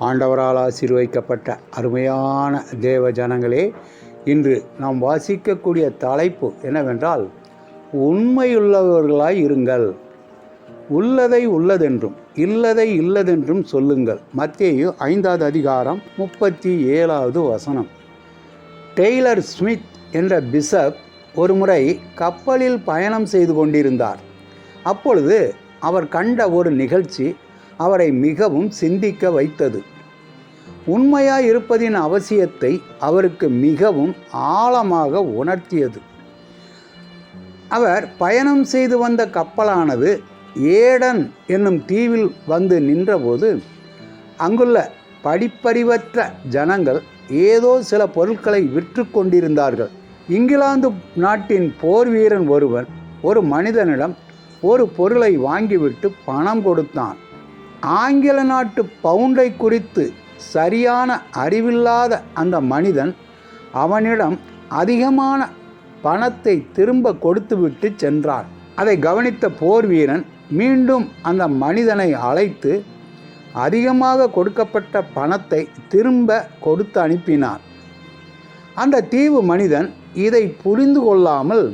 ஆண்டவரால் ஆசீர்வதிக்கப்பட்ட அருமையான தேவ ஜனங்களே இன்று நாம் வாசிக்கக்கூடிய தலைப்பு என்னவென்றால் உண்மையுள்ளவர்களாய் இருங்கள். உள்ளதை உள்ளதென்றும் இல்லதை இல்லதென்றும் சொல்லுங்கள். மத்தேயு ஐந்தாவது அதிகாரம் முப்பத்தி ஏழாவது வசனம். டெய்லர் ஸ்மித் என்ற பிஷப் ஒருமுறை கப்பலில் பயணம் செய்து கொண்டிருந்தார். அப்பொழுது அவர் கண்ட ஒரு நிகழ்ச்சி அவரை மிகவும் சிந்திக்க வைத்தது. உண்மையாய் இருப்பதின் அவசியத்தை அவருக்கு மிகவும் ஆழமாக உணர்த்தியது. அவர் பயணம் செய்து வந்த கப்பலானது ஏடன் என்னும் தீவில் வந்து நின்றபோது அங்குள்ள படிப்பறிவற்ற ஜனங்கள் ஏதோ சில பொருட்களை விற்று கொண்டிருந்தார்கள். இங்கிலாந்து நாட்டின் போர் வீரன் ஒருவன் ஒரு மனிதனிடம் ஒரு பொருளை வாங்கிவிட்டு பணம் கொடுத்தான். ஆங்கில நாட்டு பவுண்டை குறித்து சரியான அறிவில்லாத அந்த மனிதன் அவனிடம் அதிகமான பணத்தை திரும்ப கொடுத்துவிட்டு சென்றான். அதை கவனித்த போர் வீரன் மீண்டும் அந்த மனிதனை அழைத்து அதிகமாக கொடுக்கப்பட்ட பணத்தை திரும்ப கொடுத்து அனுப்பினான். அந்த தீவு மனிதன் இதை புரிந்து கொள்ளாமல்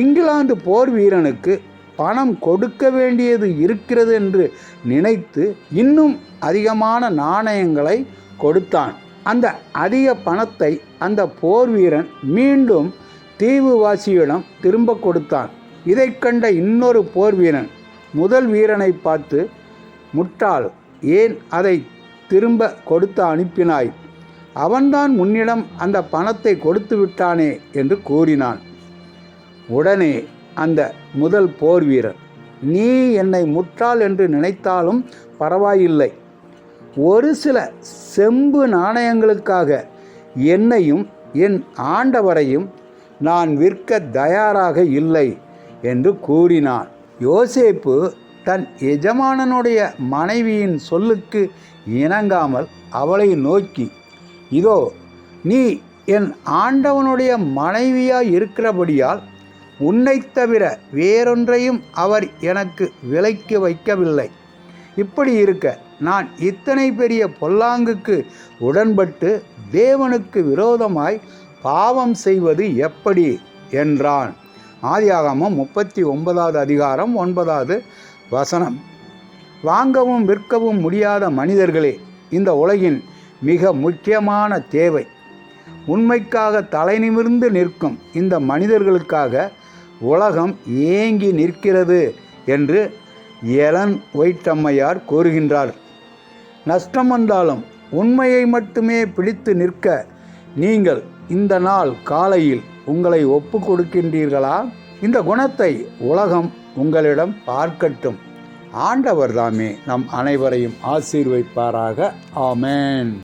இங்கிலாந்து போர் வீரனுக்கு பணம் கொடுக்க வேண்டியது இருக்கிறது என்று நினைத்து இன்னும் அதிகமான நாணயங்களை கொடுத்தான். அந்த அதிக பணத்தை அந்த போர் வீரன் மீண்டும் தீவுவாசியிடம் திரும்ப கொடுத்தான். இதை கண்ட இன்னொரு போர் வீரன் முதல் வீரனை பார்த்து முட்டாள் ஏன் அதை திரும்ப கொடுத்து அனுப்பினாய்? அவன்தான் முன்னிடம் அந்த பணத்தை கொடுத்து விட்டானே என்று கூறினான். உடனே அந்த முதல் போர் வீரர். நீ என்னை முற்றாள் என்று நினைத்தாலும் பரவாயில்லை. ஒரு சில செம்பு நாணயங்களுக்காக என்னையும் என் ஆண்டவரையும் நான் விற்க தயாராக இல்லை என்று கூறினான். யோசேப்பு தன் எஜமானனுடைய மனைவியின் சொல்லுக்கு இணங்காமல் அவளை நோக்கி இதோ நீ என் ஆண்டவனுடைய மனைவியாய் இருக்கிறபடியால் உன்னை தவிர வேறொன்றையும் அவர் எனக்கு விலைக்கு வைக்கவில்லை. இப்படி இருக்க நான் இத்தனை பெரிய பொல்லாங்குக்கு உடன்பட்டு தேவனுக்கு விரோதமாய் பாவம் செய்வது எப்படி? என்றான். ஆதியாகமம் முப்பத்தி ஒன்பதாவது அதிகாரம் ஒன்பதாவது வசனம். வாங்கவும் விற்கவும் முடியாத மனிதர்களே இந்த உலகின் மிக முக்கியமான தேவை. உண்மைக்காக தலைநிமிர்ந்து நிற்கும் இந்த மனிதர்களுக்காக உலகம் ஏங்கி நிற்கிறது என்று எலன் ஒயிட்டம்மையார் கூறுகின்றார். நஷ்டம் வந்தாலும் உண்மையை மட்டுமே பிடித்து நிற்க நீங்கள் இந்த நாள் காலையில் உங்களை ஒப்பு கொடுக்கின்றீர்களா? இந்த குணத்தை உலகம் உங்களிடம் பார்க்கட்டும். ஆண்டவர் தாமே நம் அனைவரையும் ஆசீர்வைப்பாராக. ஆமேன்.